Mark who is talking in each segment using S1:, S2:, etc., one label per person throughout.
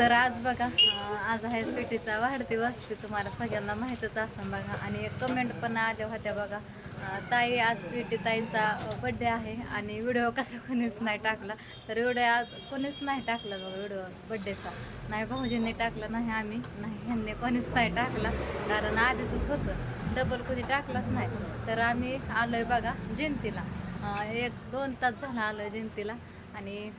S1: तर आज बघा आज आहे स्वीटीचा वाढदिवस. ते तुम्हाला सगळ्यांना माहीतच असं बघा. आणि कमेंट पण आल्या होत्या बघा. ताई आज स्वीटी ताईंचा बड्डे आहे आणि व्हिडिओ कसा कोणीच नाही टाकला. तर व्हिडिओ आज कोणीच नाही टाकला बघा व्हिडिओ बड्डेचा नाही भाऊजींनी टाकला नाही आम्ही नाही ह्यांनी कोणीच नाही टाकला. कारण आधीच होतं. डबल कोणी टाकलाच नाही. तर आम्ही आलो आहे बघा जयंतीला. एक दोन तास झाला आलो जयंतीला. आणि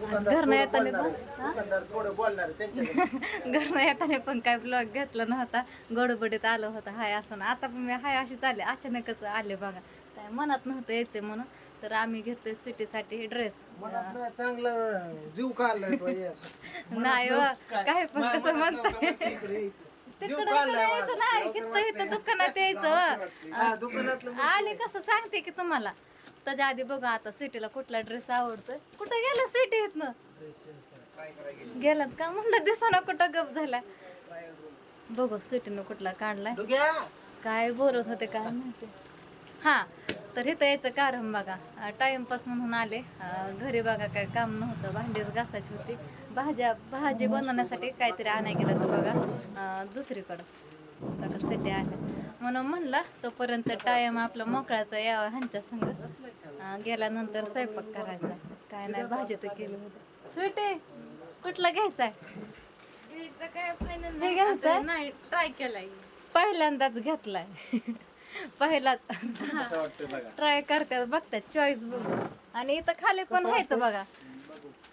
S1: घरनं येताना हा?
S2: दुकानदार थोडं बोलणार
S1: घरनं येताना पण काय ब्लॉग घेतला नव्हता. गडबडीत आलं होतं. हाय असं आता पण मी हाय अशी चालले. अचानकच आले बघा. काय मनात नव्हतं यायचे म्हणून. तर आम्ही घेतोय सिटीसाठी ड्रेस
S2: मनात ना चांगलं जीव काढलाय हे.
S1: नाही हो, काय. पण कसं.
S2: जीव
S1: तिकडं. नाही. दुकानात यायचं.
S2: हा
S1: आले कसं? सांगते की तुम्हाला. त्याच्या आधी बघा आता सिटीला कुठला ड्रेस आवडतोय? कुठं गेला सिटी इथनं? गेलात का? म्हणलं दिसाना कुठं गप झाला. बघू सिटीनं कुठला काढलाय. काय बोलत होते काय माहिती. हा तर इथं यायचं कारण बघा टाइमपास म्हणून आले. घरी बघा काय काम नव्हतं. भांडीच घासायची होती. भाज्या भाजी बनवण्यासाठी काहीतरी आणाय गेलं तर बघा. दुसरीकडं. सिटी आल्या म्हणून म्हणलं तोपर्यंत टाइम आपला मोकळाचा यावा ह्यांच्या संग. गेल्यानंतर स्वयंपाक करायचा. काय नाही भाजी तर केली. होती स्वीटी कुठला घ्यायचा हे घ्यायचं
S3: नाही ट्राय केलाय.
S1: पहिल्यांदाच घेतलाय. पहिलाच.
S2: असं वाटतं बघा
S1: ट्राय करतात बघतात चॉईस बघ. आणि इथं खाली पण आहेत बघा.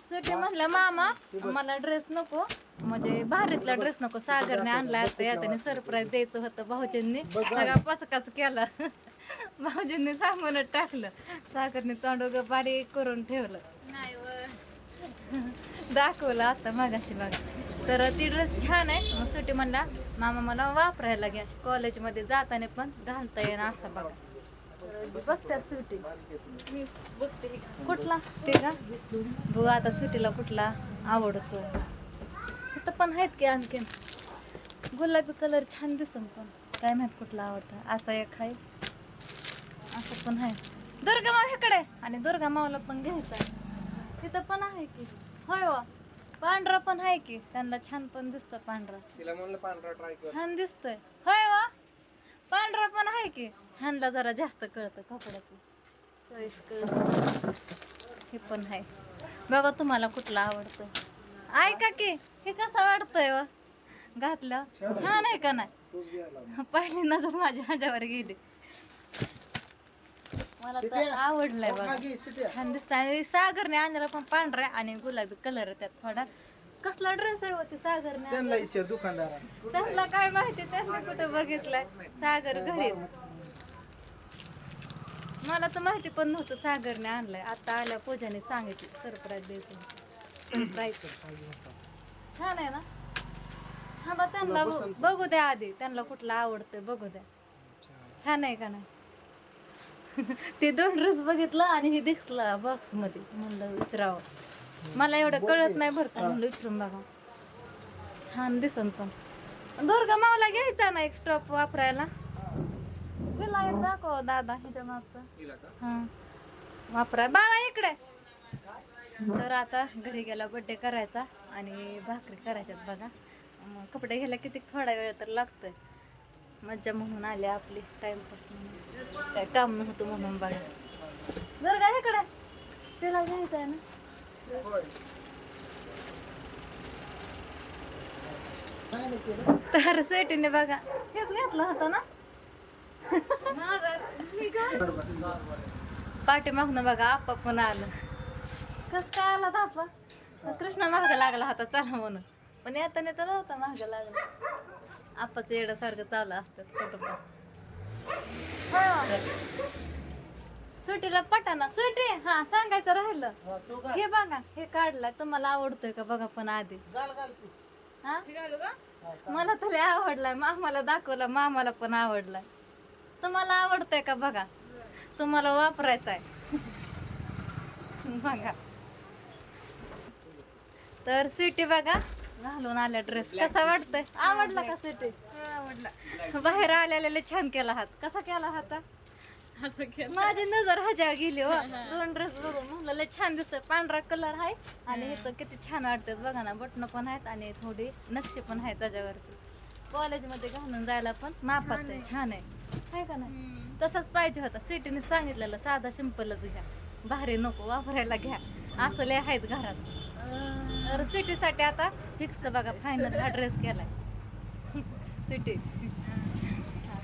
S1: सुटी म्हणलं मामा मला ड्रेस नको. म्हणजे भारीतला ड्रेस नको सागरने आणला आता यातने सरप्राईज द्यायचं होतं भाऊजींनी. सगळा पसकाच केला. भाऊजींनी सांगूनच टाकलं. सागरने तोंड बारीक करून ठेवलं.
S3: नाही
S1: दाखवलं आता मागाशी बघा तर ती ड्रेस छान आहे. मग सुटी म्हणला मामा मला वापरायला घ्या. कॉलेजमध्ये जाताना पण घालता येणार असं बघा. बघतात सुटी कुठला? ते का बघू आता सुटीला कुठला आवडतो. पण आहेत की आणखीन? गुलाबी कलर छान दिसन पण. काय माहीत कुठला आवडतं. असा एक आहे. असं पण आहे. दुर्गा माव इकडे. आणि दुर्गा मावला पण घ्यायचा तिथं पण आहे की. होय व. पांढरा पण आहे की. त्यांना छान पण दिसतं पांढरा.
S2: तिला म्हणलं पांढरा ट्राय कर.
S1: छान दिसतोय. होय वा. पांढरा पण आहे की. ह्यांना जरा जास्त कळतं कपड्यातलं चॉईस कळतं. हे पण आहे. बघा तुम्हाला कुठला आवडतं. ऐका की हे कसं वाटतंय व घातलं. छान आहे का नाही? पहिली नजर माझ्या ह्याच्यावर गेली. मला तर आवडलंय बघा छान दिसत आणि सागरने आणलेला पण पांढरा आणि गुलाबी कलर त्यात थोडा. कसला ड्रेस आहे होती सागरने
S2: त्यांना
S1: काय माहिती? त्यांनी कुठं बघितलंय? सागर घरी मला तर माहिती पण नव्हतं सागरने आणलंय. आता आल्या पूजाने सांगितलं. सरप्राईज द्यायचं छान आहे ना? हा बा त्यांना बघ- बघू द्या आधी. त्यांना कुठला आवडतंय बघू द्या. छान आहे का नाही? ते दोन ड्रेस बघितलं आणि हे दिसलं बॉक्समध्ये म्हणलं विचारावं मला एवढं कळत नाही भरतं म्हणलं विचारून बघा. छान दिसन पण. दुर्गा मावला घ्यायचा ना एक स्टॉप वापरायला? तिला एक दाखव दादा ह्याच्या मागचं. हा. वापराय बाळा इकडे. तर आता घरी गेला बड्डे करायचा आणि भाकरी करायच्यात बघा. मग कपडे घ्यायला किती थोडा वेळ तर लागतोय. मज्जा म्हणून आली आपली टाइमपास म्हणून. काय काम नव्हतं म्हणून बघा. जर का इकडे तिला घ्यायचं आहे ना? तर सेटीने बघा. हेच घेतलं होतं ना? पाठीमागनं बघा आप्पा पण आलं. कस काय आला होता आप्पा कृष्णा माग लागला होता चला म्हणून. पण येताना तर नव्हता माग लागला. आप्पाचं येण्यासारखं चालू असतं हो. सुटीला पटाना सुटी हा सांगायचं राहिलं.
S2: हा,
S1: हे बघा हे काढलं तुम्हाला आवडतंय का बघा पण आधी. हा. मला तुला आवडलाय मामाला दाखवला मामाला पण आवडलाय. तुम्हाला आवडतंय का बघा? तुम्हाला वापरायचा आहे बघा. तर सिटी बघा घालून आल्या ड्रेस कसा वाटतंय? आवडला का सिटी
S3: आवडला
S1: बाहेर आलेले छान केला हात. कसा केला हात?
S3: असं केलं.
S1: माझी नजर हजा गेली हो. दोन ड्रेस बघून म्हणलं लय छान दिसतोय. पांढरा कलर आहे आणि इथं किती छान वाटतात बघा ना बटणं पण आहेत आणि थोडी नक्षी पण आहे त्याच्यावरती. कॉलेजमध्ये घालून जायला पण मापात आहे. छान आहे. का नाही. तसंच पाहिजे होता. सिटीने सांगितलेलं साधा सिंपलच घ्या. भारी नको वापरायला घ्या. असं लय आहेत घरात. तर सिटीसाठी आता फिक्स बघा फायनल हा ड्रेस केलाय. सिटी.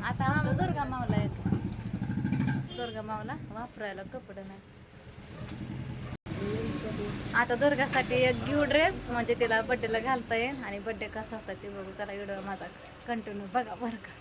S1: आता आम्हाला दुर्गा मावला येतो. दुर्गा मावला वापरायला कपडे नाही. आता दुर्गासाठी एक घेऊ ड्रेस म्हणजे तिला बड्डेला घालता येईल आणि बड्डे कसा होता ते बघू. त्याला व्हिडिओ माझा कंटिन्यू बघा बरं का.